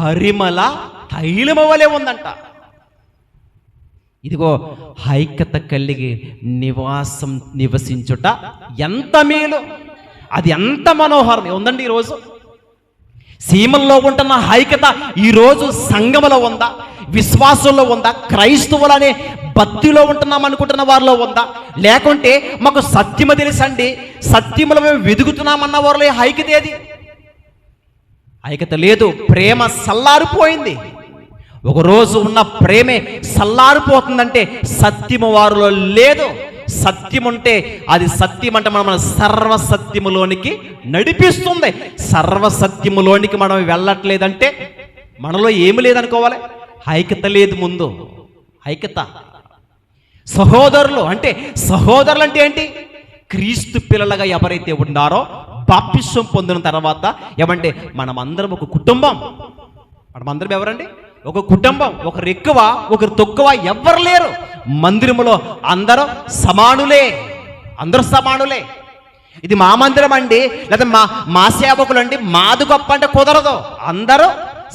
పరిమళ తైలము వలె ఉందంట. ఇదిగో ఐక్యత కలిగి నివాసం నివసించుట ఎంత మేలు. అది ఎంత మనోహరం. ఉందండి ఈరోజు? సీమల్లో ఉంటున్న ఐక్యత ఈరోజు సంఘములో ఉందా? విశ్వాసంలో ఉందా? క్రైస్తవులనే భక్తిలో ఉంటున్నాం అనుకుంటున్న వారిలో ఉందా? లేకుంటే మాకు సత్యము తెలుసండి. సత్యములో మేము వెదుగుతున్నామన్న వారిలో ఐక్యత ఏది? ఐక్యత లేదు ప్రేమ సల్లారిపోయింది. ఒకరోజు ఉన్న ప్రేమే సల్లారిపోతుందంటే సత్యము వారిలో లేదు. సత్యం ఉంటే అది సత్యం అంటే మనం సర్వసత్యములోనికి నడిపిస్తుంది. సర్వసత్యములోనికి మనం వెళ్ళట్లేదంటే మనలో ఏమి లేదనుకోవాలి? ఐక్యత లేదు ముందు. ఐక్యత. సహోదరులు అంటే సహోదరులు అంటే ఏంటి? క్రీస్తు పిల్లలుగా ఎవరైతే ఉన్నారో బాప్తిస్వం పొందిన తర్వాత ఏమంటే మనమందరం ఒక కుటుంబం. మనమందరం ఎవరండి? ఒక కుటుంబం. ఒకరు ఎక్కువ ఒకరు తక్కువ ఎవ్వరు లేరు. మందిరములో అందరూ సమానులే. అందరూ సమానులే. ఇది మా మందిరం అండి. లేదా మా మా సేవకులు అండి. మాది గొప్ప అంటే కుదరదు. అందరూ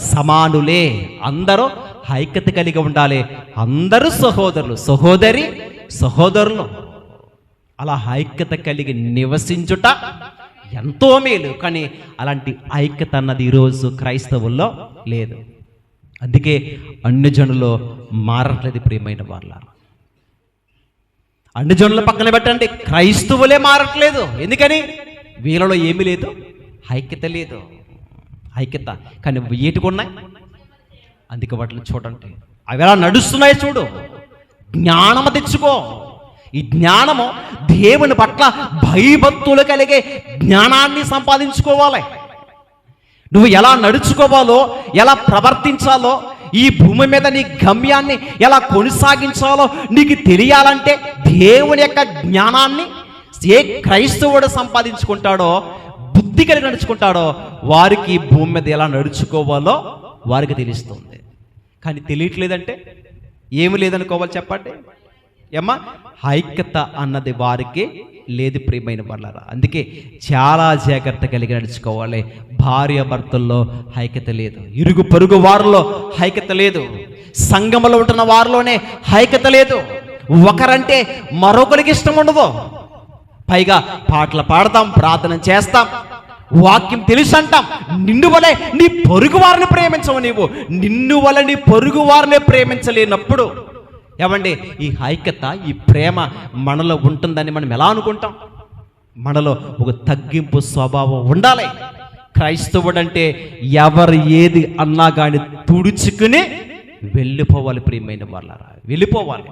సమానులే. అందరూ ఐక్యత కలిగి ఉండాలి. అందరూ సహోదరులు. సహోదరి సహోదరులు. అలా ఐక్యత కలిగి నివసించుట ఎంతో మేలు కానీ అలాంటి ఐక్యత అన్నది ఈరోజు క్రైస్తవుల్లో లేదు. అందుకే అన్ని జనులు మారట్లేదు ప్రియమైన వాళ్ళ అన్ని జనుల పక్కన పెట్టండి క్రైస్తవులే మారట్లేదు. ఎందుకని? వీళ్ళలో ఏమీ లేదు ఐక్యత లేదు. ఐక్యత కానీ వీటికి ఉన్నాయి? అందుకే వాటిని చూడండి. అవి ఎలా నడుస్తున్నాయి చూడు. జ్ఞానము తెచ్చుకో. ఈ జ్ఞానము దేవుని పట్ల భయభక్తులు కలిగే జ్ఞానాన్ని సంపాదించుకోవాలి. నువ్వు ఎలా నడుచుకోవాలో ఎలా ప్రవర్తించాలో ఈ భూమి మీద నీ గమ్యాన్ని ఎలా కొనసాగించాలో నీకు తెలియాలంటే దేవుని యొక్క జ్ఞానాన్ని ఏ క్రైస్తవుడు సంపాదించుకుంటాడో బుద్ధి కలిగి నడుచుకుంటాడో వారికి ఈ భూమి మీద ఎలా నడుచుకోవాలో వారికి తెలుస్తుంది. కానీ తెలియట్లేదంటే ఏమి లేదనుకోవాలి చెప్పండి? ఏమ్మా? ఐక్యత అన్నది వారికి లేదు ప్రియమైన వాళ్ళరా. అందుకే చాలా జాగ్రత్త కలిగి నడుచుకోవాలి. భార్య భర్తల్లో ఐక్యత లేదు. ఇరుగు పొరుగు వారిలో ఐక్యత లేదు. సంఘములో ఉంటున్న వారిలోనే ఐక్యత లేదు. ఒకరంటే మరొకరికి ఇష్టం ఉండదు. పైగా పాటలు పాడతాం ప్రార్థన చేస్తాం వాక్యం తెలుసు అంటాం నిన్ను వలె నీ పొరుగు వారిని ప్రేమించవు నీవు. నిన్ను వలె నీ పొరుగు వారిని ప్రేమించలేనప్పుడు ఏమండి ఈ ఐక్యత ఈ ప్రేమ మనలో ఉంటుందని మనం ఎలా అనుకుంటాం? మనలో ఒక తగ్గింపు స్వభావం ఉండాలి. క్రైస్తవుడు అంటే ఎవరు ఏది అన్నా కానీ తుడుచుకుని వెళ్ళిపోవాలి ప్రియమైన వాళ్ళరా వెళ్ళిపోవాలి.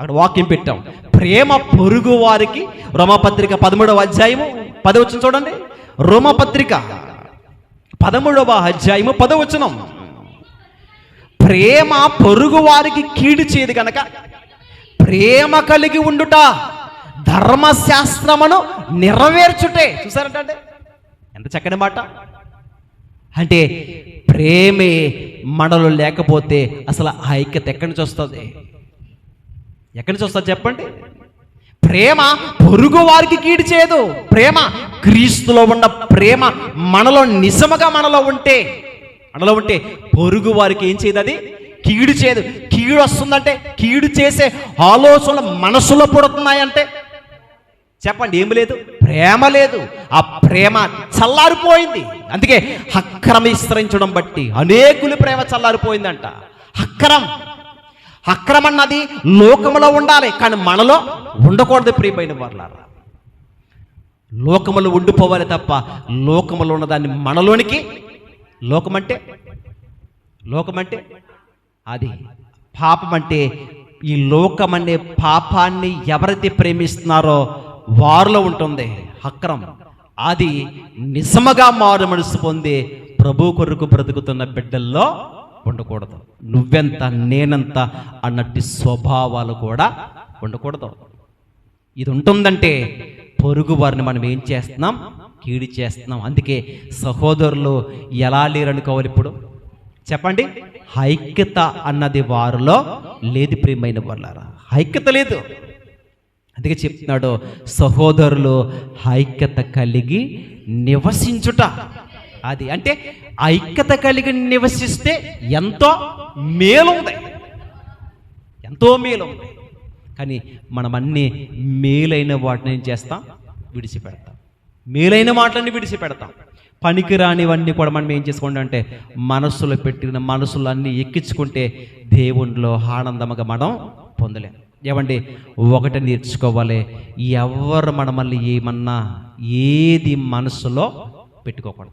అక్కడ వాక్యం పెట్టాం ప్రేమ పొరుగు వారికి రోమపత్రిక పదమూడవ అధ్యాయము పదవచనం చూడండి. రోమపత్రిక పదమూడవ అధ్యాయము పదవచనం. ప్రేమ పొరుగు వారికి కీడు చేయదు కనుక ప్రేమ కలిగి ఉండుట ధర్మశాస్త్రమును నెరవేర్చుటే. చూసారంటే ఎంత చక్కని మాట. అంటే ప్రేమే మనలో లేకపోతే అసలు ఆ ఐక్యత ఎక్కడి నుంచి వస్తుంది? ఎక్కడి నుంచి వస్తుంది చెప్పండి? ప్రేమ పొరుగు వారికి కీడు చేయదు. ప్రేమ క్రీస్తులో ఉన్న ప్రేమ మనలో నిజముగా మనలో ఉంటే మనలో ఉంటే పొరుగు వారికి ఏం చేయదు అది? కీడు చేయదు. కీడు వస్తుందంటే కీడు చేసే ఆలోచనలు మనసులో పుడుతున్నాయంటే. చెప్పండి ఏమి లేదు? ప్రేమ లేదు. ఆ ప్రేమ చల్లారిపోయింది. అందుకే అక్రమ విస్తరించడం బట్టి అనేకులు ప్రేమ చల్లారిపోయిందంట. అక్రమ. అక్రమ అన్నది లోకములో ఉండాలి కానీ మనలో ఉండకూడదు ప్రియమైన వాళ్ళారా లోకములు ఉండిపోవాలి తప్ప లోకములో ఉన్నదాన్ని మనలోనికి లోకమంటే? లోకమంటే? అది. పాపం అంటే ఈ అనే పాపాన్ని ఎవరైతే ప్రేమిస్తున్నారో వారిలో ఉంటుంది అక్రమం. అది నిజముగా మారు మనసు పొంది ప్రభు కొరకు బ్రతుకుతున్న బిడ్డల్లో ఉండకూడదు. నువ్వెంత నేనంత అన్నట్టు స్వభావాలు కూడా ఉండకూడదు. ఇది ఉంటుందంటే పొరుగు వారిని మనం ఏం చేస్తున్నాం? కీడి చేస్తున్నాం. అందుకే సహోదరులు ఎలా లేరనుకోవాలి ఇప్పుడు? చెప్పండి. ఐక్యత అన్నది వారిలో లేదు ప్రియమైన వాళ్ళారా ఐక్యత లేదు. అందుకే చెప్తున్నాడు సహోదరులు ఐక్యత కలిగి నివసించుట. అది అంటే ఐక్యత కలిగి నివసిస్తే ఎంతో మేలుంది. ఎంతో మేలు ఉంది కానీ మనమన్నీ మేలైన వాటిని ఏం చేస్తాం? విడిచిపెడతాం. మేలైన మాటలన్నీ విడిచిపెడతాం పనికిరానివన్నీ కూడా మనం ఏం చేసుకోండి అంటే మనస్సులో పెట్టిన మనసులు అన్నీ ఎక్కించుకుంటే దేవునిలో ఆనందముగా మనం పొందలేం. ఏమండి? ఒకటి నేర్చుకోవాలి. ఎవరు మనమల్ని ఏమన్నా ఏది మనసులో పెట్టుకోకూడదు.